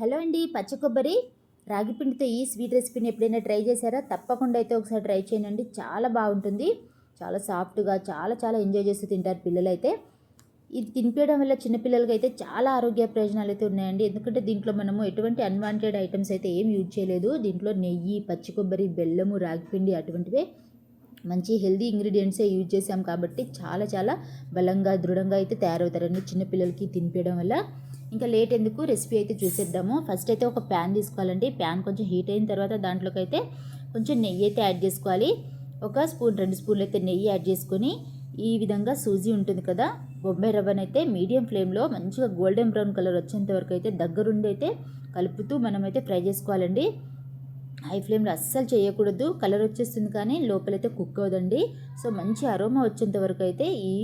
Hello అండి పచ్చ కొబ్బరి. రాగి పిండితో ఈ స్వీట్ రెసిపీని ఎప్పుడైనా ట్రై చేశారా? తప్పకుండా అయితే ఒకసారి ట్రై చేయండి. చాలా బాగుంటుంది. చాలా సాఫ్ట్గా చాలా చాలా ఎంజాయ్ చేస్తూ తింటారు పిల్లలైతే. ఇది తినిపించడం వల్ల చిన్నపిల్లలకి అయితే చాలా ఆరోగ్య ప్రయోజనాలు అయితే ఉన్నాయండి. ఎందుకంటే దీంట్లో మనము ఎటువంటి అన్వాంటెడ్ ఐటమ్స్ అయితే ఏం యూజ్ చేయలేదు. దీంట్లో నెయ్యి పచ్చి కొబ్బరి బెల్లము రాగిపిండి అటువంటివే మంచి హెల్దీ ఇంగ్రీడియంట్సే యూజ్ చేసాం కాబట్టి చాలా చాలా బలంగా దృఢంగా అయితే తయారవుతారండి చిన్నపిల్లలకి తినిపించడం వల్ల. ఇంకా లేట్ ఎందుకు? రెసిపీ అయితే చూసేద్దాము. ఫస్ట్ అయితే ఒక ప్యాన్ తీసుకోవాలండి. ప్యాన్ కొంచెం హీట్ అయిన తర్వాత దాంట్లోకి అయితే కొంచెం నెయ్యి అయితే యాడ్ చేసుకోవాలి. ఒక స్పూన్ రెండు స్పూన్లు అయితే నెయ్యి యాడ్ చేసుకొని ఈ విధంగా సూజీ ఉంటుంది కదా బొంబాయి అయితే మీడియం ఫ్లేమ్లో మంచిగా గోల్డెన్ బ్రౌన్ కలర్ వచ్చేంత వరకు అయితే దగ్గరుండి అయితే కలుపుతూ మనమైతే ఫ్రై చేసుకోవాలండి. హై ఫ్లేమ్లో అస్సలు చేయకూడదు. కలర్ వచ్చేస్తుంది కానీ లోపలైతే కుక్ అవ్వదండి. సో మంచి అరోమా వచ్చేంత వరకు అయితే ఈ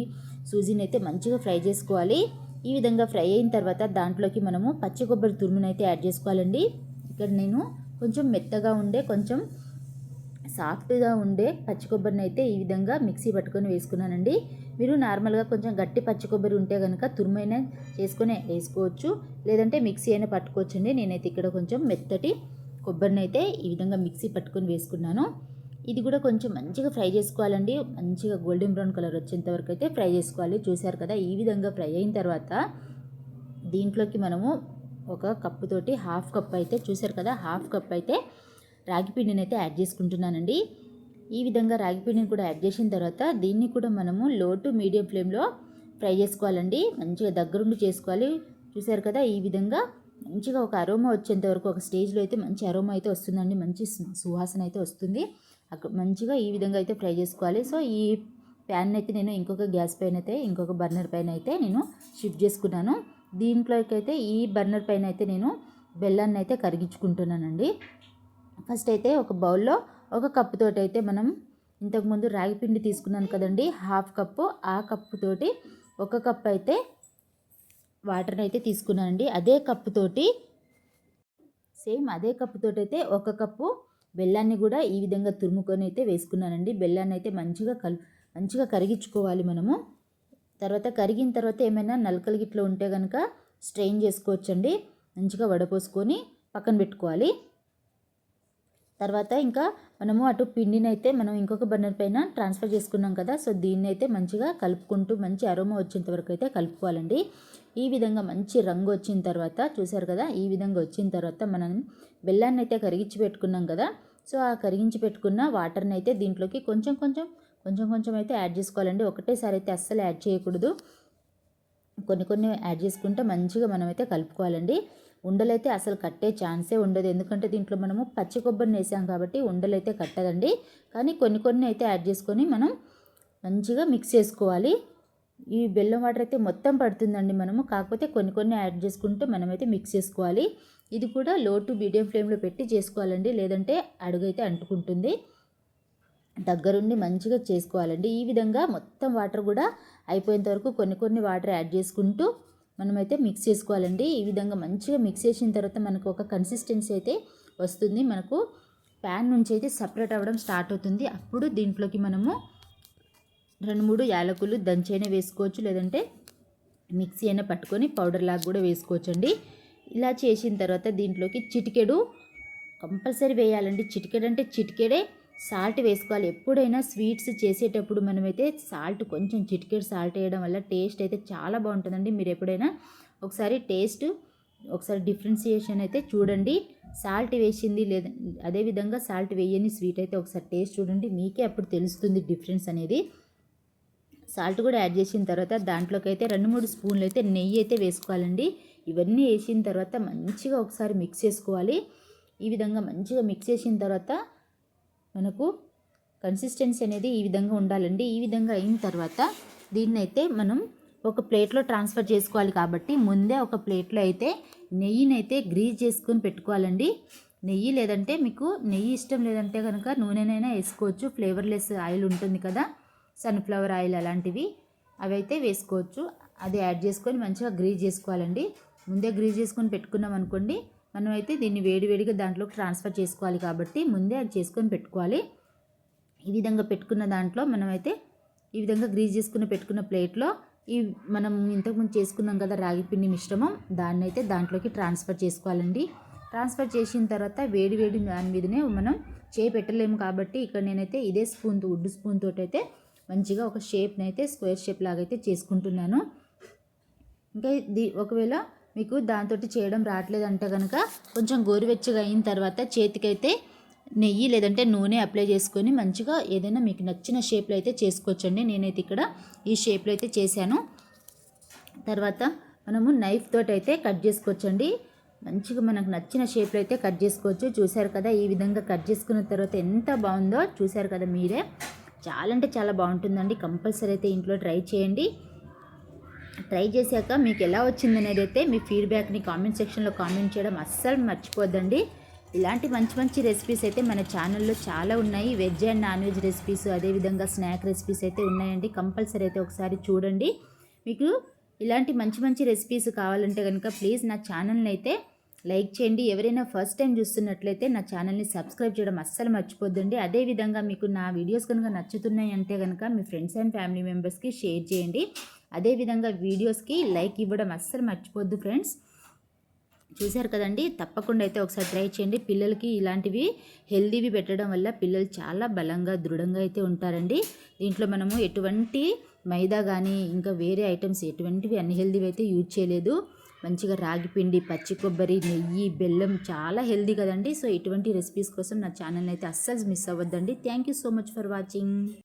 సూజీని అయితే మంచిగా ఫ్రై చేసుకోవాలి. ఈ విధంగా ఫ్రై అయిన తర్వాత దాంట్లోకి మనము పచ్చి కొబ్బరి తురుమును అయితే యాడ్ చేసుకోవాలండి. ఇక్కడ నేను కొంచెం మెత్తగా ఉండే కొంచెం సాఫ్ట్గా ఉండే పచ్చి కొబ్బరిని అయితే ఈ విధంగా మిక్సీ పట్టుకొని వేసుకున్నానండి. మీరు నార్మల్గా కొంచెం గట్టి పచ్చి కొబ్బరి ఉంటే కనుక తురుమైనా చేసుకొని వేసుకోవచ్చు. లేదంటే మిక్సీ అయినా పట్టుకోవచ్చండి. నేనైతే ఇక్కడ కొంచెం మెత్తటి కొబ్బరిని అయితే ఈ విధంగా మిక్సీ పట్టుకొని వేసుకున్నాను. ఇది కూడా కొంచెం మంచిగా ఫ్రై చేసుకోవాలండి. మంచిగా గోల్డెన్ బ్రౌన్ కలర్ వచ్చేంత వరకు అయితే ఫ్రై చేసుకోవాలి. చూసారు కదా ఈ విధంగా ఫ్రై అయిన తర్వాత దీంట్లోకి మనము ఒక కప్పుతోటి హాఫ్ కప్ అయితే చూసారు కదా హాఫ్ కప్ అయితే రాగి పిండిని అయితే యాడ్ చేసుకుంటున్నానండి. ఈ విధంగా రాగి పిండిని కూడా యాడ్ చేసిన తర్వాత దీన్ని కూడా మనము లో టు మీడియం ఫ్లేమ్లో ఫ్రై చేసుకోవాలండి. మంచిగా దగ్గరుండి చేసుకోవాలి. చూసారు కదా ఈ విధంగా మంచిగా ఒక అరోమా వచ్చేంత వరకు ఒక స్టేజ్లో అయితే మంచి అరోమా అయితే వస్తుందండి. మంచి సువాసన అయితే వస్తుంది. అక్కడ మంచిగా ఈ విధంగా అయితే ఫ్రై చేసుకోవాలి. సో ఈ ప్యాన్ అయితే నేను ఇంకొక గ్యాస్ పైన అయితే ఇంకొక బర్నర్ పైన అయితే నేను షిఫ్ట్ చేసుకున్నాను. దీంట్లోకైతే ఈ బర్నర్ పైన అయితే నేను బెల్లాన్ని అయితే కరిగించుకుంటున్నానండి. ఫస్ట్ అయితే ఒక బౌల్లో ఒక కప్పుతోటి అయితే మనం ఇంతకుముందు రాగి పిండి తీసుకున్నాను కదండి హాఫ్ కప్పు. ఆ కప్పుతోటి ఒక కప్ అయితే వాటర్ని అయితే తీసుకున్నానండి. అదే కప్పుతోటి సేమ్ అదే కప్పుతోటి అయితే ఒక కప్పు బెల్లాన్ని కూడా ఈ విధంగా తురుముకొని అయితే వేసుకున్నానండి. బెల్లాన్ని అయితే మంచిగా కల్ మంచిగా కరిగించుకోవాలి మనము. తర్వాత కరిగిన తర్వాత ఏమైనా నలకలు గిట్ల ఉంటే కనుక స్ట్రెయిన్ చేసుకోవచ్చండి. మంచిగా వడపోసుకొని పక్కన పెట్టుకోవాలి. తర్వాత ఇంకా మనము అటు పిండిని అయితే మనం ఇంకొక బర్నర్ పైన ట్రాన్స్ఫర్ చేసుకున్నాం కదా సో దీన్ని అయితే మంచిగా కలుపుకుంటూ మంచి అరోమా వచ్చేంత వరకు అయితే కలుపుకోవాలండి. ఈ విధంగా మంచి రంగు వచ్చిన తర్వాత చూసారు కదా ఈ విధంగా వచ్చిన తర్వాత మనం బెల్లాన్ని అయితే కరిగించి పెట్టుకున్నాం కదా సో ఆ కరిగించి పెట్టుకున్న వాటర్ని అయితే దీంట్లోకి కొంచెం కొంచెం కొంచెం కొంచెం అయితే యాడ్ చేసుకోవాలండి. ఒకటేసారి అయితే అస్సలు యాడ్ చేయకూడదు. కొన్ని కొన్ని యాడ్ చేసుకుంటే మంచిగా మనమైతే కలుపుకోవాలండి. ఉండలైతే అసలు కట్టే ఛాన్సే ఉండదు. ఎందుకంటే దీంట్లో మనము పచ్చి కొబ్బరిని వేసాం కాబట్టి ఉండలైతే కట్టదండి. కానీ కొన్ని కొన్ని అయితే యాడ్ చేసుకొని మనం మంచిగా మిక్స్ చేసుకోవాలి. ఈ బెల్లం వాటర్ అయితే మొత్తం పడుతుందండి మనము. కాకపోతే కొన్ని కొన్ని యాడ్ చేసుకుంటూ మనమైతే మిక్స్ చేసుకోవాలి. ఇది కూడా లో టు మీడియం ఫ్లేమ్లో పెట్టి చేసుకోవాలండి. లేదంటే అడుగైతే అంటుకుంటుంది. దగ్గరుండి మంచిగా చేసుకోవాలండి. ఈ విధంగా మొత్తం వాటర్ కూడా అయిపోయేంత వరకు కొన్ని కొన్ని వాటర్ యాడ్ చేసుకుంటూ మనమైతే మిక్స్ చేసుకోవాలండి. ఈ విధంగా మంచిగా మిక్స్ చేసిన తర్వాత మనకు ఒక కన్సిస్టెన్సీ అయితే వస్తుంది. మనకు ప్యాన్ నుంచి అయితే సపరేట్ అవ్వడం స్టార్ట్ అవుతుంది. అప్పుడు దీంట్లోకి మనము రెండు మూడు యాలకులు దంచైనా వేసుకోవచ్చు. లేదంటే మిక్సీ అయినా పట్టుకొని పౌడర్ లాగా కూడా వేసుకోవచ్చు అండి ఇలా చేసిన తర్వాత దీంట్లోకి చిటికెడు కంపల్సరీ వేయాలండి. చిటికెడు అంటే చిటికెడే సాల్ట్ వేసుకోవాలి. ఎప్పుడైనా స్వీట్స్ చేసేటప్పుడు మనమైతే సాల్ట్ కొంచెం చిటికెడు సాల్ట్ వేయడం వల్ల టేస్ట్ అయితే చాలా బాగుంటుందండి. మీరు ఎప్పుడైనా ఒకసారి టేస్ట్ ఒకసారి డిఫరెన్సియేషన్ అయితే చూడండి. సాల్ట్ వేసింది లేదా అదేవిధంగా సాల్ట్ వేయని స్వీట్ అయితే ఒకసారి టేస్ట్ చూడండి. మీకే అప్పుడు తెలుస్తుంది డిఫరెన్స్ అనేది. సాల్ట్ కూడా యాడ్ చేసిన తర్వాత దాంట్లోకి అయితే రెండు మూడు స్పూన్లు అయితే నెయ్యి అయితే వేసుకోవాలండి. ఇవన్నీ వేసిన తర్వాత మంచిగా ఒకసారి మిక్స్ చేసుకోవాలి. ఈ విధంగా మంచిగా మిక్స్ చేసిన తర్వాత మనకు కన్సిస్టెన్సీ అనేది ఈ విధంగా ఉండాలండి. ఈ విధంగా అయిన తర్వాత దీన్ని అయితే మనం ఒక ప్లేట్లో ట్రాన్స్ఫర్ చేసుకోవాలి కాబట్టి ముందే ఒక ప్లేట్లో అయితే నెయ్యిని అయితే గ్రీజ్ చేసుకొని పెట్టుకోవాలండి. నెయ్యి లేదంటే మీకు నెయ్యి ఇష్టం లేదంటే కనుక నూనెనైనా వేసుకోవచ్చు. ఫ్లేవర్లెస్ ఆయిల్ ఉంటుంది కదా సన్ఫ్లవర్ ఆయిల్ అలాంటివి అవి అయితే వేసుకోవచ్చు. అది యాడ్ చేసుకొని మంచిగా గ్రీజ్ చేసుకోవాలండి. ముందే గ్రీజ్ చేసుకొని పెట్టుకున్నాం అనుకోండి మనమైతే దీన్ని వేడివేడిగా దాంట్లోకి ట్రాన్స్ఫర్ చేసుకోవాలి కాబట్టి ముందే అది చేసుకొని పెట్టుకోవాలి. ఈ విధంగా పెట్టుకున్న దాంట్లో మనమైతే ఈ విధంగా గ్రీజ్ చేసుకుని పెట్టుకున్న ప్లేట్లో ఈ మనం ఇంతకుముందు చేసుకున్నాం కదా రాగి పిండి మిశ్రమం దాన్ని అయితే దాంట్లోకి ట్రాన్స్ఫర్ చేసుకోవాలండి. ట్రాన్స్ఫర్ చేసిన తర్వాత వేడి వేడి దాని మీదనే మనం చేయి పెట్టలేము కాబట్టి ఇక్కడ నేనైతే ఇదే స్పూన్తో వుడ్ స్పూన్ అయితే మంచిగా ఒక షేప్ని అయితే స్క్వేర్ షేప్ లాగా అయితే చేసుకుంటున్నాను. ఇంకా ఒకవేళ మీకు దాంతో చేయడం రావట్లేదంటే కనుక కొంచెం గోరువెచ్చగా అయిన తర్వాత చేతికైతే నెయ్యి లేదంటే నూనె అప్లై చేసుకొని మంచిగా ఏదైనా మీకు నచ్చిన షేప్లో అయితే చేసుకోవచ్చండి. నేనైతే ఇక్కడ ఈ షేప్లో అయితే చేశాను. తర్వాత మనము నైఫ్ తోటి అయితే కట్ చేసుకోవచ్చండి. మంచిగా మనకు నచ్చిన షేప్లో అయితే కట్ చేసుకోవచ్చు. చూశారు కదా ఈ విధంగా కట్ చేసుకున్న తర్వాత ఎంత బాగుందో చూశారు కదా మీరే. చాలా అంటే చాలా బాగుంటుందండి. కంపల్సరీ అయితే ఇంట్లో ట్రై చేయండి. ట్రై చేశాక మీకు ఎలా వచ్చింది అనేది అయితే మీ ఫీడ్బ్యాక్ని కామెంట్ సెక్షన్లో కామెంట్ చేయడం అస్సలు మర్చిపోద్దండి. ఇలాంటి మంచి మంచి రెసిపీస్ అయితే మన ఛానల్లో చాలా ఉన్నాయి. Veg and non veg recipes అదేవిధంగా స్నాక్ రెసిపీస్ అయితే ఉన్నాయండి. కంపల్సరీ అయితే ఒకసారి చూడండి. మీకు ఇలాంటి మంచి మంచి రెసిపీస్ కావాలంటే కనుక ప్లీజ్ నా ఛానల్ని అయితే లైక్ చేయండి. ఎవరైనా ఫస్ట్ టైం చూస్తున్నట్లయితే నా ఛానల్ని సబ్స్క్రైబ్ చేయడం అస్సలు మర్చిపోద్దండి. అదేవిధంగా మీకు నా వీడియోస్ కనుక నచ్చుతున్నాయి అంటే కనుక మీ ఫ్రెండ్స్ అండ్ ఫ్యామిలీ మెంబర్స్కి షేర్ చేయండి. అదేవిధంగా వీడియోస్కి లైక్ ఇవ్వడం అస్సలు మర్చిపోద్దు ఫ్రెండ్స్. చూశారు కదండి? తప్పకుండా అయితే ఒకసారి ట్రై చేయండి. పిల్లలకి ఇలాంటివి హెల్దీవి పెట్టడం వల్ల పిల్లలు చాలా బలంగా దృఢంగా అయితే ఉంటారండి. దీంట్లో మనము ఎటువంటి మైదా కానీ ఇంకా వేరే ఐటమ్స్ ఎటువంటివి అన్హెల్దీవి అయితే యూజ్ చేయలేదు. మంచిగా రాగి పిండి పచ్చి కొబ్బరి నెయ్యి బెల్లం చాలా హెల్దీ కదండి. సో ఇటువంటి రెసిపీస్ కోసం నా ఛానల్ అయితే అస్సలు miss అవ్వద్దండి. Thank you so much for watching.